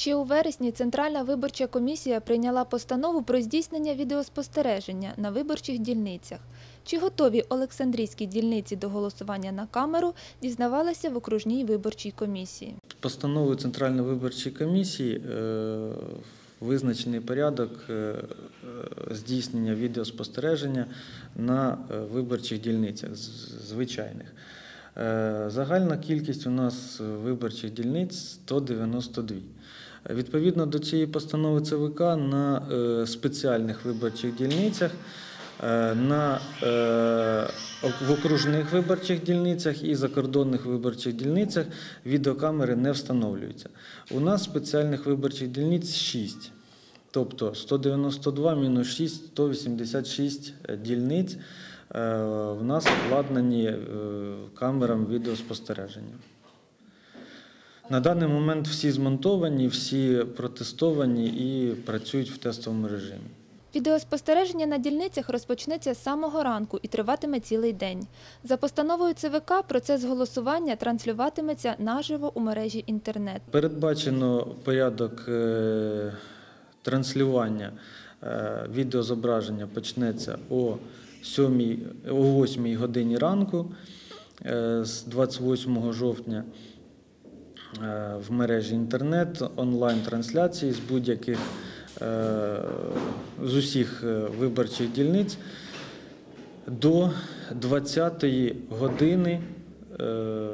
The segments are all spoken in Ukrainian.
Ще у вересні Центральна виборча комісія прийняла постанову про здійснення відеоспостереження на виборчих дільницях. Чи готові Олександрійські дільниці до голосування на камеру, дізнавалися в окружній виборчій комісії. Постановою Центральної виборчої комісії е, визначений порядок е, е, здійснення відеоспостереження на виборчих дільницях звичайних. Загальна кількість у нас виборчих дільниць 192. Відповідно до цієї постанови ЦВК на е, спеціальних виборчих дільницях Е, На е, в окружних виборчих дільницях і закордонних виборчих дільницях відеокамери не встановлюються. У нас спеціальних виборчих дільниць 6. Тобто 192 мінус 6, 186 дільниць в нас обладнані камерами відеоспостереження. На даний момент всі змонтовані, всі протестовані і працюють в тестовому режимі. Відеоспостереження на дільницях розпочнеться з самого ранку і триватиме цілий день. За постановою ЦВК процес голосування транслюватиметься наживо у мережі інтернет. Передбачено порядок е, транслювання е, відеозображення почнеться о 7, о 8 годині ранку е, з 28 жовтня в мережі інтернет, онлайн-трансляції з будь-яких е, з усіх е, виборчих дільниць до 20 години е,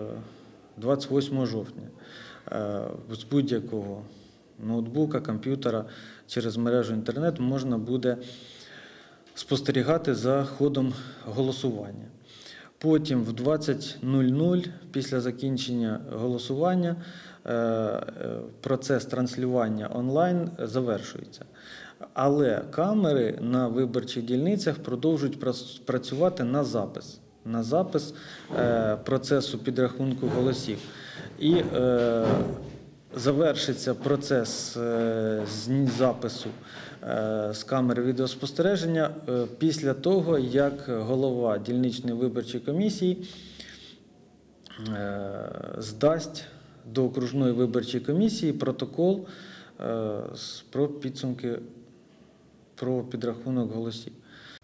28 жовтня Е, з будь-якого ноутбука, комп'ютера через мережу інтернет можна буде спостерігати за ходом голосування. Потім в 20.00 після закінчення голосування е, е, процес транслювання онлайн завершується. Але камери на виборчих дільницях продовжують працювати на запис, на запис е, процесу підрахунку голосів. І завершиться процес е, запису е, з камери відеоспостереження е, після того, як голова дільничної виборчої комісії здасть до окружної виборчої комісії протокол про підсумки про підрахунок голосів.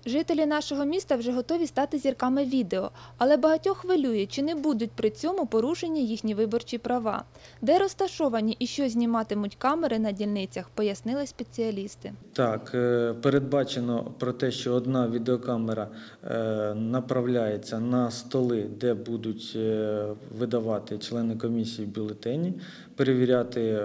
Жителі нашого міста вже готові стати зірками відео, але багатьох хвилює, чи не будуть при цьому порушені їхні виборчі права. Де розташовані і що зніматимуть камери на дільницях, пояснили спеціалісти. Так, е, передбачено про те, що одна відеокамера е, направляється на столи, де будуть е, видавати члени комісії бюлетені, перевіряти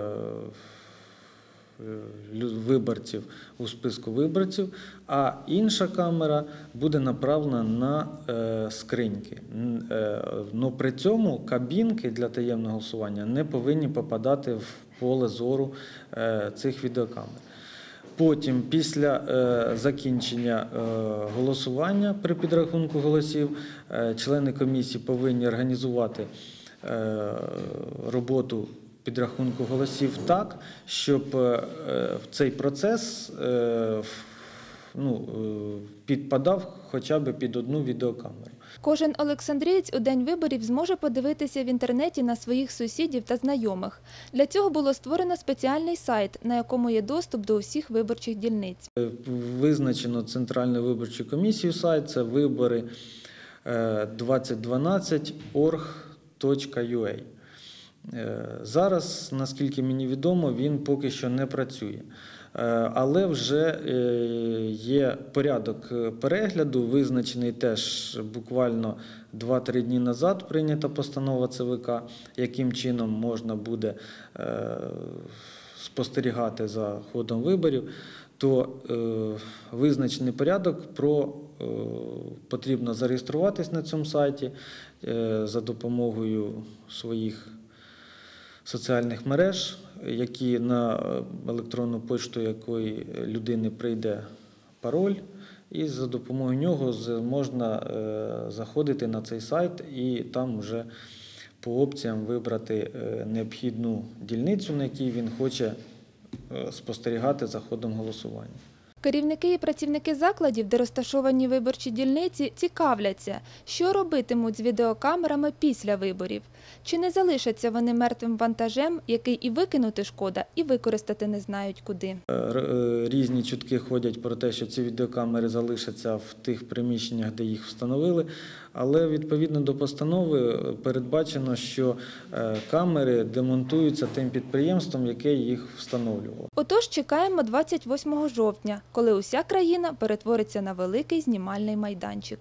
виборців у списку виборців, а інша камера буде направлена на е, скриньки. Е, Но при цьому кабінки для таємного голосування не повинні попадати в поле зору е, цих відеокамер. Потім, після е, закінчення е, голосування при підрахунку голосів, е, члени комісії повинні організувати е, роботу підрахунку голосів так, щоб е, в цей процес е, ну, е, підпадав хоча б під одну відеокамеру. Кожен олександрієць у день виборів зможе подивитися в інтернеті на своїх сусідів та знайомих. Для цього було створено спеціальний сайт, на якому є доступ до усіх виборчих дільниць. Визначено Центральною виборчою комісією сайт це вибори е, 2012.org.ua. Е, Зараз, наскільки мені відомо, він поки що не працює. Е, Але вже е, є порядок перегляду, визначений теж буквально 2-3 дні назад прийнята постанова ЦВК, яким чином можна буде спостерігати за ходом виборів, то визначений порядок про потрібно зареєструватись на цьому сайті за допомогою своїх соціальних мереж, які на е, електронну пошту якої людини прийде пароль, і за допомогою нього можна е, заходити на цей сайт і там вже по опціям вибрати е, необхідну дільницю, на якій він хоче спостерігати за ходом голосування. Керівники і працівники закладів, де розташовані виборчі дільниці, цікавляться, що робитимуть з відеокамерами після виборів. Чи не залишаться вони мертвим вантажем, який і викинути шкода, і використати не знають куди. Е, е, Різні чутки ходять про те, що ці відеокамери залишаться в тих приміщеннях, де їх встановили. Але відповідно до постанови е, передбачено, що е, камери демонтуються тим підприємством, яке їх встановлювало. Отож, чекаємо 28 жовтня, коли уся країна перетвориться на великий знімальний майданчик.